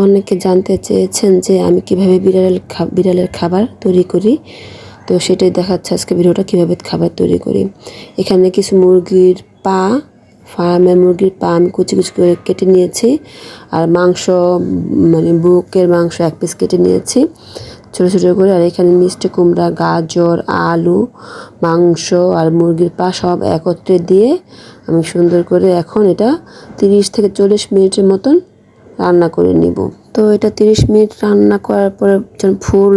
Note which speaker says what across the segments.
Speaker 1: অনেকে জানতে চেয়েছেন যে আমি কীভাবে বিড়ালের খা বিড়ালের খাবার তৈরি করি। তো সেটাই দেখাচ্ছে আজকে ভিডিওটা, কীভাবে খাবার তৈরি করি। এখানে কিছু মুরগির পা ফার্মের মুরগির পা আমি কুচি কুচি করে কেটে নিয়েছি। আর মাংস মানে বুকের মাংস এক পিস কেটে নিয়েছি ছোটো ছোটো করে। আর এখানে মিষ্টি কুমড়া, গাজর, আলু, মাংস আর মুরগির পা সব একত্রে দিয়ে আমি সুন্দর করে এখন এটা তিরিশ থেকে চল্লিশ মিনিটের মতন রান্না করে নিব। তো এটা তিরিশ মিনিট রান্না করার পরে যখন ফুল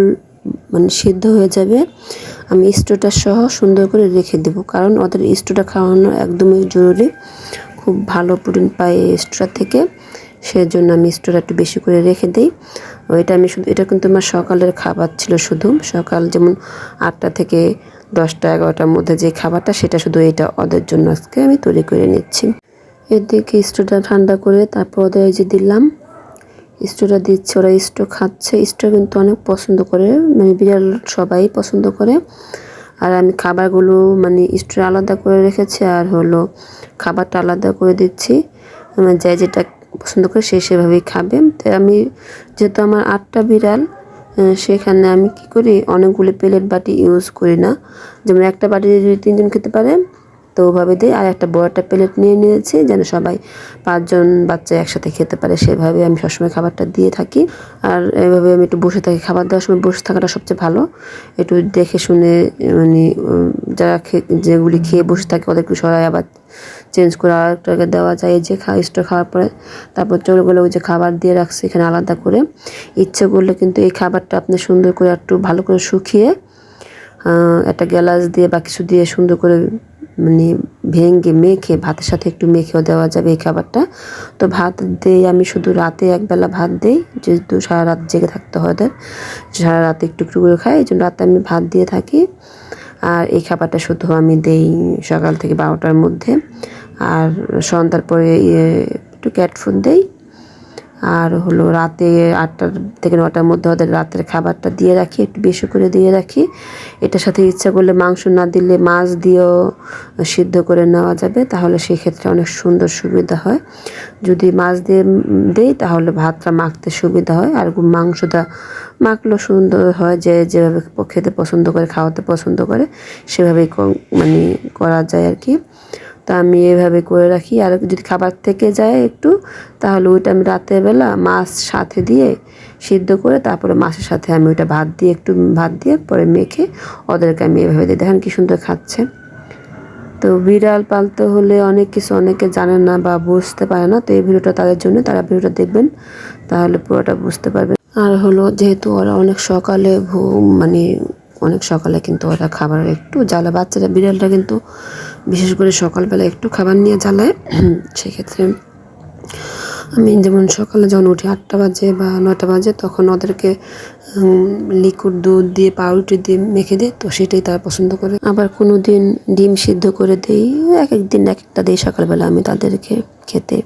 Speaker 1: মানে সিদ্ধ হয়ে যাবে, আমি স্টোটা সহ সুন্দর করে রেখে দেবো। কারণ ওদের স্টোটা খাওয়ানো একদমই জরুরি, খুব ভালো প্রোটিন পাই স্টোটা থেকে। সেজন্য আমি স্টোটা একটু বেশি করে রেখে দিই। ওইটা আমি শুধু, এটা কিন্তু আমার সকালের খাবার ছিল শুধু। সকাল যেমন আটটা থেকে দশটা, এগারোটার মধ্যে যে খাবারটা, সেটা শুধু এটা ওদের জন্য আজকে আমি তৈরি করে নিচ্ছি। এদিকে স্টোটা ঠান্ডা করে তারপর ওদের যে দিলাম। স্টোটা দিচ্ছে, ওরা স্টো খাচ্ছে। স্টো কিন্তু অনেক পছন্দ করে মানে বিড়াল সবাই পছন্দ করে। আর আমি খাবারগুলো মানে স্টো আলাদা করে রেখেছি, আর হলো খাবারটা আলাদা করে দিচ্ছি। আমার যাই যেটা পছন্দ করে সে সেভাবেই খাবে। তো আমি যেহেতু আমার আটটা বিড়াল সেখানে আমি কি করি, অনেকগুলো প্লেট বাটি ইউজ করি না। যেমন একটা বাটি যদি তিনজন খেতে পারে তো ওভাবে দিই আর একটা বড় একটা প্লেট নিয়ে নিয়েছি, যেন সবাই পাঁচজন বাচ্চা একসাথে খেতে পারে। সেভাবে আমি সবসময় খাবারটা দিয়ে থাকি। আর এভাবে আমি একটু বসে থাকি। খাবার দেওয়ার সময় বসে থাকাটা সবচেয়ে ভালো। একটু দেখে শুনে মানে যারা যেগুলি খেয়ে বসে থাকে, ওদেরকে সবাই আবার চেঞ্জ করে আরেকটাকে দেওয়া যায়। যে খাওয়া স্টোর খাওয়ার পরে তারপর চলে গেলে ওই যে খাবার দিয়ে রাখছে এখানে আলাদা করে। ইচ্ছে করলে কিন্তু এই খাবারটা আপনি সুন্দর করে একটু ভালো করে শুকিয়ে একটা গ্যালাস দিয়ে বা কিছু দিয়ে সুন্দর করে মানে ভেঙে মেখে, ভাতের সাথে একটু মেখেও দেওয়া যাবে এই খাবারটা। তো ভাত দেই আমি শুধু রাতে একবেলা ভাত দেই, যেহেতু সারা রাত জেগে থাকতে হয় ওদের সারা রাতে একটু একটু করে খাই, এই জন্য রাতে আমি ভাত দিয়ে থাকি। আর এই খাবারটা শুধু আমি দেই সকাল থেকে বারোটার মধ্যে। আর সন্ধ্যার পরে ইয়ে একটু ক্যাট ফুড দেই আর হলো রাতে আটটার থেকে নটার মধ্যে ওদের রাতের খাবারটা দিয়ে রাখি, একটু বেশি করে দিয়ে রাখি। এটার সাথে ইচ্ছা করলে মাংস না দিলে মাছ দিয়েও সিদ্ধ করে নেওয়া যাবে, তাহলে সেক্ষেত্রে অনেক সুন্দর সুবিধা হয়। যদি মাছ দিয়ে দেই, তাহলে ভাতটা মাখতে সুবিধা হয়। আর মাংসটা মাখলেও সুন্দর হয়, যে যেভাবে খেতে পছন্দ করে, খাওয়াতে পছন্দ করে, সেভাবেই মানে করা যায় আর কি। তা আমি এভাবে করে রাখি। আর যদি খাবার থেকে যায় একটু, তাহলে ওইটা আমি রাতের বেলা মাছ সাথে দিয়ে সিদ্ধ করে তারপরে মাছের সাথে আমি ওইটা ভাত দিয়ে, একটু ভাত দিয়ে পরে মেখে ওদেরকে আমি এভাবে দিই। দেখেন কি সুন্দর খাচ্ছে। তো বিড়াল পালতে হলে অনেক কিছু অনেকে জানে না বা বুঝতে পারে না, তো এই ভিডিওটা তাদের জন্য, তারা ভিডিওটা দেখবেন, তাহলে পুরোটা বুঝতে পারবেন। আর হলো যেহেতু ওরা অনেক সকালে মানে অনেক সকালে কিন্তু ওরা খাবার একটু জ্বালা, বাচ্চারা বিড়ালটা কিন্তু বিশেষ করে সকালবেলা একটু খাবার নিয়ে জ্বালায়। সেক্ষেত্রে আমি যেমন সকালে যখন উঠি আটটা বাজে বা নটা বাজে, তখন ওদেরকে লিকুইড দুধ দিয়ে, পাউরুটি দিয়ে মেখে দিই, তো সেটাই তারা পছন্দ করে। আবার কোনো দিন ডিম সিদ্ধ করে দিই এক এক দিন এক একটা দিই সকালবেলা আমি তাদেরকে খেতে।